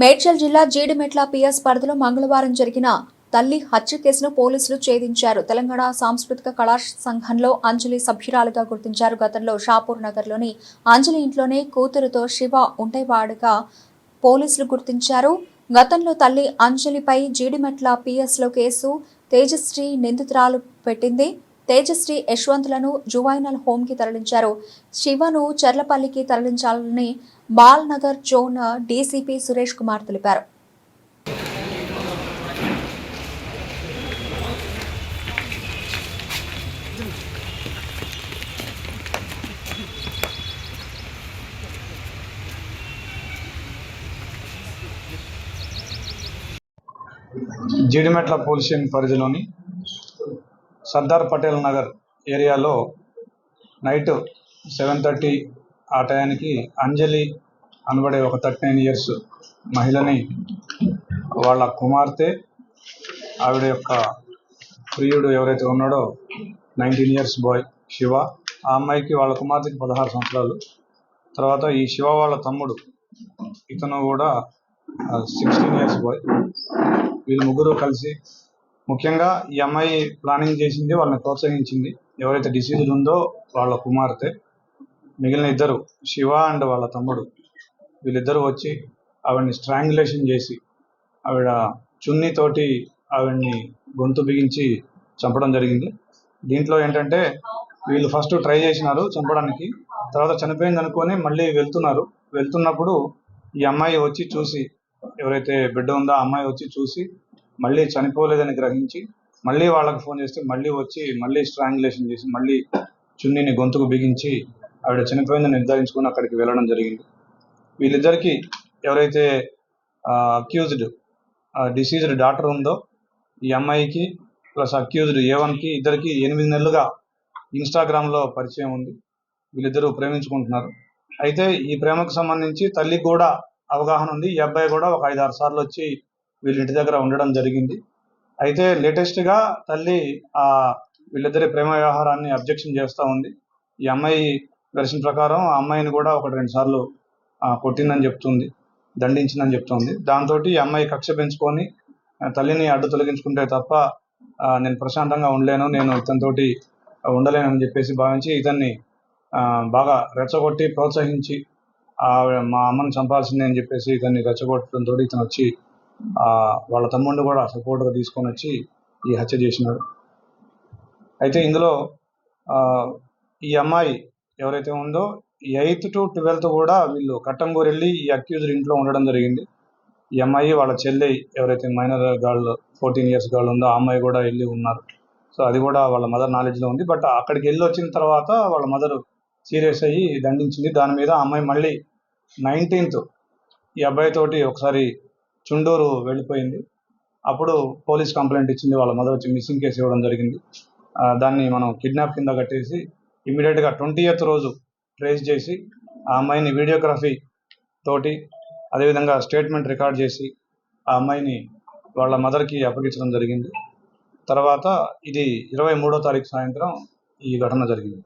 మేడ్చల్ జిల్లా జీడిమెట్ల పిఎస్ పరిధిలో మంగళవారం జరిగిన తల్లి హత్య కేసును పోలీసులు ఛేదించారు. తెలంగాణ సాంస్కృతిక కళా సంఘంలో అంజలి సభ్యురాలుగా గుర్తించారు. గతంలో షాపూర్ నగర్లోని అంజలి ఇంట్లోనే కూతురుతో శివ ఉండేవాడుగా పోలీసులు గుర్తించారు. గతంలో తల్లి అంజలిపై జీడిమెట్ల పిఎస్లో కేసు తేజశ్రీ నిందితురాలు పెట్టింది. తేజశ్రీ యశ్వంత్లను జువైనల్ హోంకి తరలించారు. శివను చర్లపల్లికి తరలించాలని ball Nagar zone DCP Suresh Kumar తెలిపారు. జీడిమెట్ల పోలీస్ స్టేషన్ పరిధిలోని సర్దార్ పటేల్ నగర్ ఏరియాలో నైట్ సెవెన్ థర్టీ ఆ టయానికి అంజలి అనబడే ఒక థర్టీ నైన్ ఇయర్స్ మహిళని వాళ్ళ కుమార్తె ఆవిడ యొక్క ప్రియుడు ఎవరైతే ఉన్నాడో నైన్టీన్ ఇయర్స్ బాయ్ శివ ఆ అమ్మాయికి వాళ్ళ కుమార్తెకి పదహారు సంవత్సరాలు. తర్వాత ఈ శివ వాళ్ళ తమ్ముడు ఇతను కూడా సిక్స్టీన్ ఇయర్స్ బాయ్ వీళ్ళు ముగ్గురు కలిసి ముఖ్యంగా ఈ అమ్మాయి ప్లానింగ్ చేసింది వాళ్ళని ప్రోత్సహించింది. ఎవరైతే డిసీజ్డ్ ఉందో వాళ్ళ కుమార్తె మిగిలిన ఇద్దరు శివ అండ్ వాళ్ళ తమ్ముడు వీళ్ళిద్దరూ వచ్చి ఆవిడని స్ట్రాంగులేషన్ చేసి ఆవిడ చున్నీతోటి ఆవిడ్ని గొంతు బిగించి చంపడం జరిగింది. దీంట్లో ఏంటంటే వీళ్ళు ఫస్ట్ ట్రై చేసినారు చంపడానికి. తర్వాత చనిపోయింది అనుకొని మళ్ళీ వెళ్తున్నారు. వెళ్తున్నప్పుడు ఈ అమ్మాయి వచ్చి చూసి ఎవరైతే బిడ్డ ఉందో ఆ అమ్మాయి వచ్చి చూసి మళ్ళీ చనిపోలేదని గ్రహించి మళ్ళీ వాళ్ళకి ఫోన్ చేస్తే మళ్ళీ వచ్చి మళ్ళీ స్ట్రాంగులేషన్ చేసి మళ్ళీ చున్నీని గొంతుకు బిగించి ఆవిడ చనిపోయిందని నిర్ధారించుకుని అక్కడికి వెళ్ళడం జరిగింది. వీళ్ళిద్దరికీ ఎవరైతే అక్యూజ్డ్ డిసీజ్డ్ డాక్టర్ ఉందో ఈ అమ్మాయికి ప్లస్ అక్యూజ్డ్ ఏ వన్కి ఇద్దరికి ఎనిమిది నెలలుగా ఇన్స్టాగ్రామ్లో పరిచయం ఉంది. వీళ్ళిద్దరూ ప్రేమించుకుంటున్నారు. అయితే ఈ ప్రేమకు సంబంధించి తల్లికి కూడా అవగాహన ఉంది. ఈ అబ్బాయి కూడా ఒక ఐదు ఆరు సార్లు వచ్చి వీళ్ళింటి దగ్గర ఉండడం జరిగింది. అయితే లేటెస్ట్గా తల్లి ఆ వీళ్ళిద్దరి ప్రేమ వ్యవహారాన్ని అబ్జెక్షన్ చేస్తూ ఉంది. ఈ అమ్మాయి వెర్షన్ ప్రకారం ఆ అమ్మాయిని కూడా ఒకటి రెండు సార్లు కొట్టిందని చెప్తుంది దండించిందని చెప్తుంది. దాంతో ఈ అమ్మాయి కక్ష పెంచుకొని తల్లిని అడ్డు తొలగించుకుంటే తప్ప నేను ప్రశాంతంగా ఉండలేను నేను ఇతనితోటి ఉండలేనని చెప్పేసి భావించి ఇతన్ని బాగా రెచ్చగొట్టి ప్రోత్సహించి మా అమ్మని చంపాల్సిందే అని చెప్పేసి ఇతన్ని రెచ్చగొట్టడంతో ఇతను వచ్చి వాళ్ళ తమ్ముడిని కూడా సపోర్ట్గా తీసుకొని వచ్చి ఈ హత్య చేసినాడు. అయితే ఇందులో ఈ అమ్మాయి ఎవరైతే ఉందో ఎయిత్ టు ట్వెల్త్ కూడా వీళ్ళు కట్టంగూరు వెళ్ళి ఈ అక్యూజ్డ్ ఇంట్లో ఉండడం జరిగింది. ఈ అమ్మాయి వాళ్ళ చెల్లి ఎవరైతే minor girl fourteen years girl ఉందో ఆ అమ్మాయి కూడా వెళ్ళి ఉన్నారు. సో అది కూడా వాళ్ళ మదర్ నాలెడ్జ్లో ఉంది. బట్ అక్కడికి వెళ్ళి వచ్చిన తర్వాత వాళ్ళ మదర్ సీరియస్ అయ్యి దండించింది. దాని మీద ఆ అమ్మాయి మళ్ళీ నైన్టీన్త్ ఈ అబ్బాయితోటి ఒకసారి చుండూరు వెళ్ళిపోయింది. అప్పుడు పోలీస్ కంప్లైంట్ ఇచ్చింది వాళ్ళ మదర్ వచ్చి మిస్సింగ్ కేసు ఇవ్వడం జరిగింది. దాన్ని మనం కిడ్నాప్ కింద కట్టేసి ఇమీడియట్గా ట్వంటీ ఎయిత్ రోజు ట్రేస్ చేసి ఆ అమ్మాయిని వీడియోగ్రఫీ తోటి అదేవిధంగా స్టేట్మెంట్ రికార్డ్ చేసి ఆ అమ్మాయిని వాళ్ళ మదర్కి అప్పగించడం జరిగింది. తర్వాత ఇది ఇరవై మూడో తారీఖు సాయంత్రం ఈ ఘటన జరిగింది.